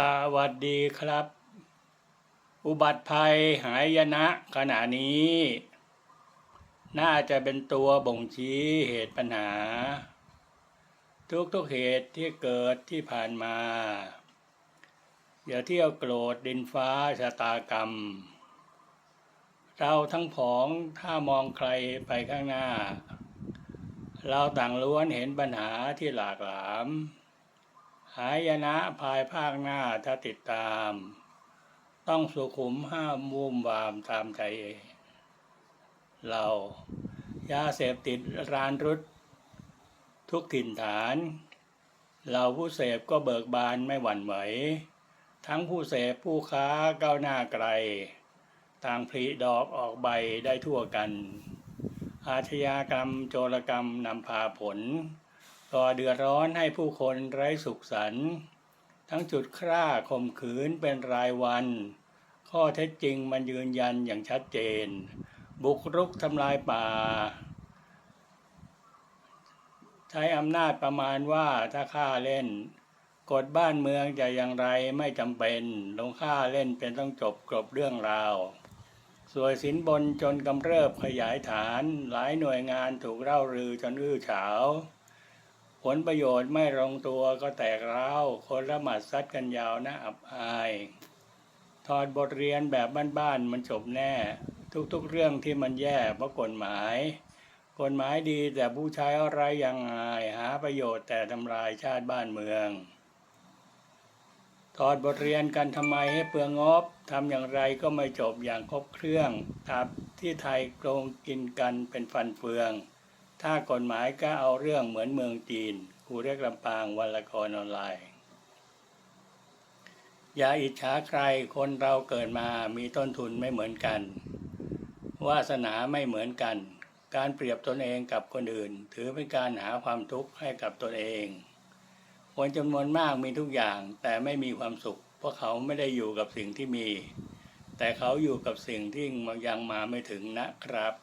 สวัสดีครับ อุบัติภัยหายนะขณะนี้ น่าจะเป็นตัวบ่งชี้เหตุปัญหา ทุกๆเหตุที่เกิดที่ผ่านมา อย่าเที่ยวโกรธดินฟ้าชะตากรรม เราทั้งผองถ้ามองใครไปข้างหน้า เราต่างล้วนเห็นปัญหาที่หลากหลาม หายนะภายภาคหน้าถ้าติดตาม ต้องสุขุมห้ามวุ่มวามตามใจ เรายาเสพติดรานรุด ทุกถิ่นฐาน เราผู้เสพก็เบิกบานไม่หวั่นไหว ทั้งผู้เสพผู้ค้าก้าวหน้าไกล ต่างผลิดอกออกใบได้ทั่วกัน อาชญากรรมโจรกรรมนำพาผล ก่อเดือดร้อนให้ผู้คนไร้สุขสันต์ทั้งจุดคร่าข่มขืนเป็นรายวัน ข้อเท็จจริงมันยืนยันอย่างชัดเจน บุกรุกทำลายป่า ใช้อำนาจประมาณว่าถ้าฆ่าเล่น กฎบ้านเมืองจะอย่างไรไม่จำเป็นลงฆ่าเล่นเป็นต้องจบกรบเรื่องราวสวยสินบนจนกำเริบขยายฐาน หลายหน่วยงานถูกเล่ารือจนอื้อฉาว ผลประโยชน์ไม่ลงตัวก็แตกร้าวคนละหมัดซัดกันยาวนะอับอาย ถอดบทเรียนแบบบ้านๆมันจบแน่ ทุกๆเรื่องที่มันแย่เพราะกฎหมาย กฎหมายดีแต่ผู้ใช้อะไรยังไงหาประโยชน์แต่ทำลายชาติบ้านเมืองถอดบทเรียนกันทำไมให้เปลืองงบทำอย่างไรก็ไม่จบอย่างครบเครื่องทับที่ไทยโกงกินกันเป็นฟันเฟือง ถ้ากฎหมายก็เอาเรื่องเหมือนเมืองจีนครูเรียกลำปางวันละครออนไลน์ อย่าอิจฉาใครคนเราเกิดมามีต้นทุนไม่เหมือนกัน วาสนาไม่เหมือนกัน การเปรียบตนเองกับคนอื่น ถือเป็นการหาความทุกข์ให้กับตนเอง คนจำนวนมากมีทุกอย่างแต่ไม่มีความสุข เพราะเขาไม่ได้อยู่กับสิ่งที่มี แต่เขาอยู่กับสิ่งที่ยังมาไม่ถึงนะครับ